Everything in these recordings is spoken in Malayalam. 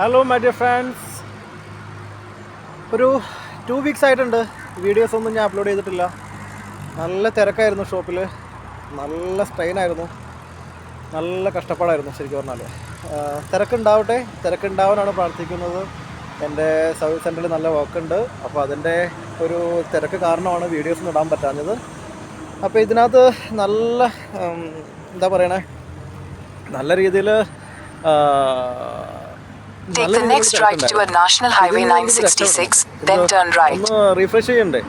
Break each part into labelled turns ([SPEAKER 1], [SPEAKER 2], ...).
[SPEAKER 1] ഹലോ മൈ ഡിയർ ഫ്രണ്ട്സ് ഒരു ടു വീക്സ് ആയിട്ടുണ്ട്. വീഡിയോസ് ഒന്നും ഞാൻ അപ്ലോഡ് ചെയ്തിട്ടില്ല. നല്ല തിരക്കായിരുന്നു ഷോപ്പിൽ നല്ല സ്ട്രെയിൻ ആയിരുന്നു. നല്ല കഷ്ടപ്പാടായിരുന്നു ശരിക്കും പറഞ്ഞാൽ തിരക്കുണ്ടാവട്ടെ. തിരക്കുണ്ടാവാനാണ് പ്രാർത്ഥിക്കുന്നത്. എന്റെ സർവീസ് സെന്ററിൽ നല്ല വർക്കുണ്ട് അപ്പോൾ അതിന്റെ ഒരു തിരക്ക് കാരണമാണ് വീഡിയോസ് ഒന്നും ഇടാൻ പറ്റാഞ്ഞത്. അപ്പോൾ ഇതിനകത്ത് നല്ല എന്താ പറയണേ? നല്ല രീതിയിൽ
[SPEAKER 2] Take the next right to a National Highway 966, then turn right.
[SPEAKER 1] Refresh ചെയ്യണ്ടേ?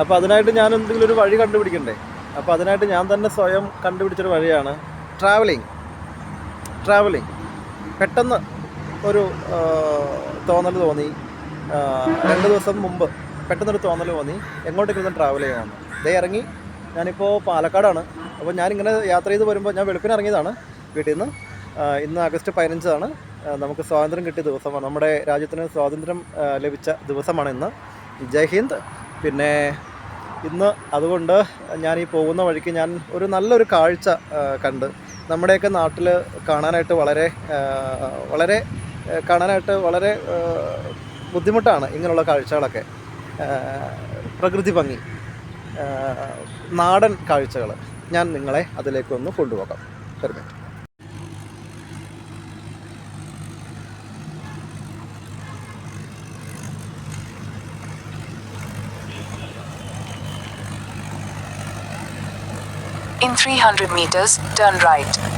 [SPEAKER 1] അപ്പോൾ അതിനായിട്ട് ഞാൻ എന്തെങ്കിലും ഒരു വഴി കണ്ടുപിടിക്കണ്ടേ? അപ്പോൾ അതിനായിട്ട് ഞാൻ തന്നെ സ്വയം കണ്ടുപിടിച്ചൊരു വഴിയാണ് ട്രാവലിംഗ് ട്രാവലിംഗ് പെട്ടെന്ന് ഒരു തോന്നൽ തോന്നി. രണ്ട് ദിവസം മുമ്പ് പെട്ടെന്നൊരു തോന്നൽ തോന്നി. എങ്ങോട്ടേക്കും ട്രാവൽ ചെയ്യാമെന്ന് ദേ ഇറങ്ങി. ഞാനിപ്പോൾ പാലക്കാടാണ്. അപ്പോൾ ഞാനിങ്ങനെ യാത്ര ചെയ്ത് വരുമ്പോൾ ഞാൻ വെളുപ്പിന് ഇറങ്ങിയതാണ്. വീട്ടിൽ നിന്ന് ഇന്ന് ആഗസ്റ്റ് പതിനഞ്ചാണ്. നമുക്ക് സ്വാതന്ത്ര്യം കിട്ടിയ ദിവസമാണ്. നമ്മുടെ രാജ്യത്തിന് സ്വാതന്ത്ര്യം ലഭിച്ച ദിവസമാണ് ഇന്ന്. ജയ് ഹിന്ദ്. പിന്നെ ഇന്ന് അതുകൊണ്ട് ഞാൻ ഈ പോകുന്ന വഴിക്ക് ഞാൻ ഒരു നല്ലൊരു കാഴ്ച കണ്ട്. നമ്മുടെയൊക്കെ നാട്ടിൽ കാണാനായിട്ട് വളരെ വളരെ കാണാനായിട്ട് വളരെ ബുദ്ധിമുട്ടാണ് ഇങ്ങനെയുള്ള കാഴ്ചകളൊക്കെ. പ്രകൃതി ഭംഗി നാടൻ കാഴ്ചകൾ ഞാൻ നിങ്ങളെ അതിലേക്കൊന്ന് കൊണ്ടുപോകാം. തരുമേ
[SPEAKER 2] In 300 meters, turn right.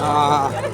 [SPEAKER 1] ああ。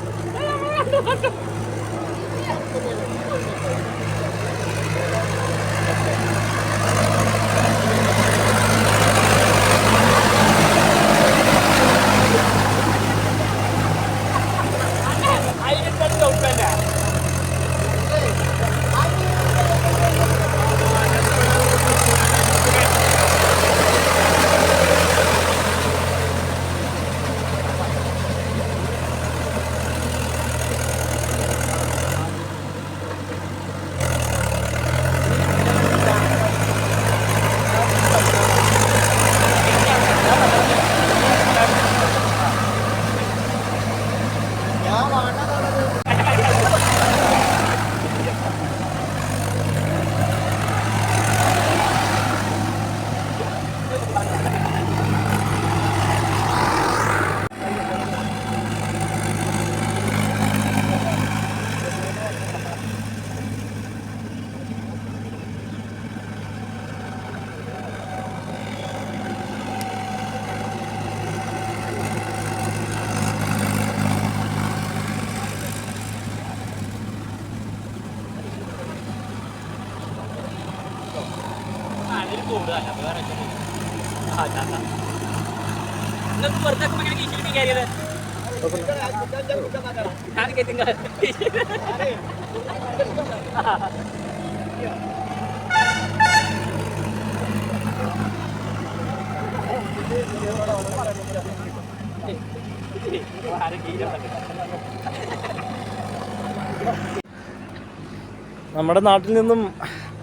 [SPEAKER 1] നമ്മുടെ നാട്ടിൽ നിന്നും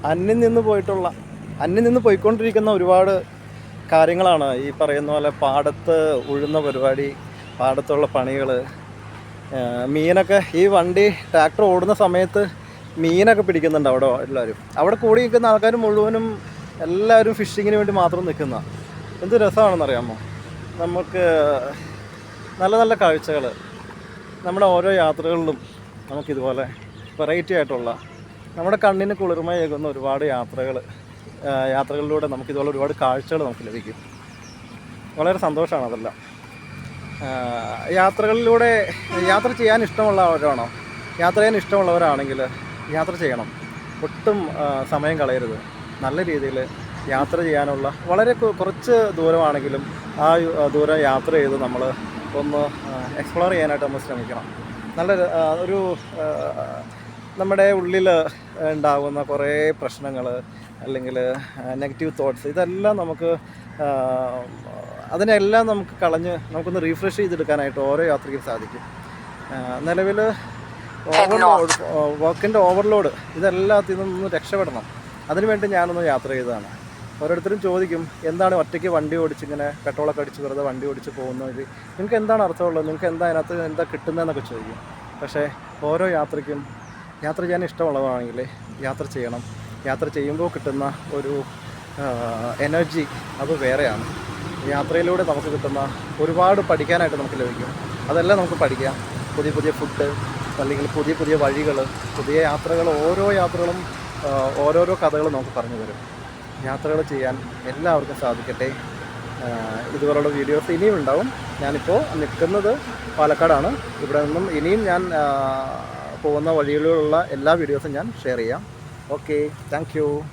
[SPEAKER 1] അന്യം നിന്ന് പോയിട്ടുള്ള അന്യം നിന്ന് പോയിക്കൊണ്ടിരിക്കുന്ന ഒരുപാട് കാര്യങ്ങളാണ് ഈ പറയുന്ന പോലെ പാടത്ത് ഉഴുന്ന പരിപാടി പാടത്തുള്ള പണികൾ മീനൊക്കെ ഈ വണ്ടി ട്രാക്ടർ ഓടുന്ന സമയത്ത് മീനൊക്കെ പിടിക്കുന്നുണ്ട് അവിടെ എല്ലാവരും. അവിടെ കൂടി നിൽക്കുന്ന ആൾക്കാർ മുഴുവനും എല്ലാവരും ഫിഷിങ്ങിന് വേണ്ടി മാത്രം നിൽക്കുന്ന. എന്ത് രസമാണെന്നറിയാമോ? നമുക്ക് നല്ല നല്ല കാഴ്ചകൾ നമ്മുടെ ഓരോ യാത്രകളിലും നമുക്കിതുപോലെ വെറൈറ്റി ആയിട്ടുള്ള നമ്മുടെ കണ്ണിന് കുളിർമയേകുന്ന ഒരുപാട് യാത്രകൾ യാത്രകളിലൂടെ നമുക്ക് ഇതുപോലെ ഒരുപാട് കാഴ്ചകൾ നമുക്ക് ലഭിക്കും. വളരെ സന്തോഷമാണ് അതെല്ലാം. യാത്രകളിലൂടെ യാത്ര ചെയ്യാൻ ഇഷ്ടമുള്ളവരാണോ യാത്ര ചെയ്യാൻ ഇഷ്ടമുള്ളവരാണെങ്കിൽ യാത്ര ചെയ്യണം. ഒട്ടും സമയം കളയരുത്. നല്ല രീതിയിൽ യാത്ര ചെയ്യാനുള്ള വളരെ കുറച്ച് ദൂരമാണെങ്കിലും ആ ദൂരം യാത്ര ചെയ്ത് നമ്മൾ ഒന്ന് എക്സ്പ്ലോർ ചെയ്യാനായിട്ട് നമ്മൾ ശ്രമിക്കണം. നല്ല ഒരു നമ്മുടെ ഉള്ളിൽ ഉണ്ടാകുന്ന കുറേ പ്രശ്നങ്ങൾ അല്ലെങ്കിൽ നെഗറ്റീവ് തോട്ട്സ് ഇതെല്ലാം നമുക്ക് അതിനെല്ലാം നമുക്ക് കളഞ്ഞ് നമുക്കൊന്ന് റീഫ്രഷ് ചെയ്തെടുക്കാനായിട്ട് ഓരോ യാത്രയ്ക്കും സാധിക്കും. നിലവിൽ ഓവർലോഡ് വർക്കിന്റെ ഓവർലോഡ് ഇതെല്ലാത്തിൽ നിന്നും രക്ഷപ്പെടണം. അതിനുവേണ്ടി ഞാനൊന്ന് യാത്ര ചെയ്തതാണ്. ഓരോരുത്തരും ചോദിക്കും എന്താണ് ഒറ്റയ്ക്ക് വണ്ടി ഓടിച്ച് ഇങ്ങനെ പെട്രോളൊക്കെ അടിച്ച് വെറുതെ വണ്ടി ഓടിച്ച് പോകുന്നത്? നിങ്ങൾക്ക് എന്താണ് അർത്ഥമുള്ളത്? നിങ്ങൾക്ക് എന്താ അതിനകത്ത് എന്താ കിട്ടുന്നതെന്നൊക്കെ ചോദിക്കും. പക്ഷേ ഓരോ യാത്രയ്ക്കും യാത്ര ചെയ്യാൻ ഇഷ്ടമുള്ളതാണെങ്കിൽ യാത്ര ചെയ്യണം. യാത്ര ചെയ്യുമ്പോൾ കിട്ടുന്ന ഒരു എനർജി അത് വേറെയാണ്. യാത്രയിലൂടെ നമുക്ക് കിട്ടുന്ന ഒരുപാട് പഠിക്കാനായിട്ട് നമുക്ക് ലഭിക്കും. അതെല്ലാം നമുക്ക് പഠിക്കാം. പുതിയ പുതിയ ഫുഡ് അല്ലെങ്കിൽ പുതിയ പുതിയ വഴികൾ പുതിയ യാത്രകൾ ഓരോ യാത്രകളും ഓരോരോ കഥകളും നമുക്ക് പറഞ്ഞു തരും. യാത്രകൾ ചെയ്യാൻ എല്ലാവർക്കും സാധിക്കട്ടെ. ഇതുപോലുള്ള വീഡിയോസ് ഇനിയും ഉണ്ടാവും. ഞാനിപ്പോൾ നിൽക്കുന്നത് പാലക്കാടാണ്. ഇവിടെ നിന്നും ഇനിയും ഞാൻ പോകുന്ന വഴികളിലുള്ള എല്ലാ വീഡിയോസും ഞാൻ ഷെയർ ചെയ്യാം. Okay, thank you.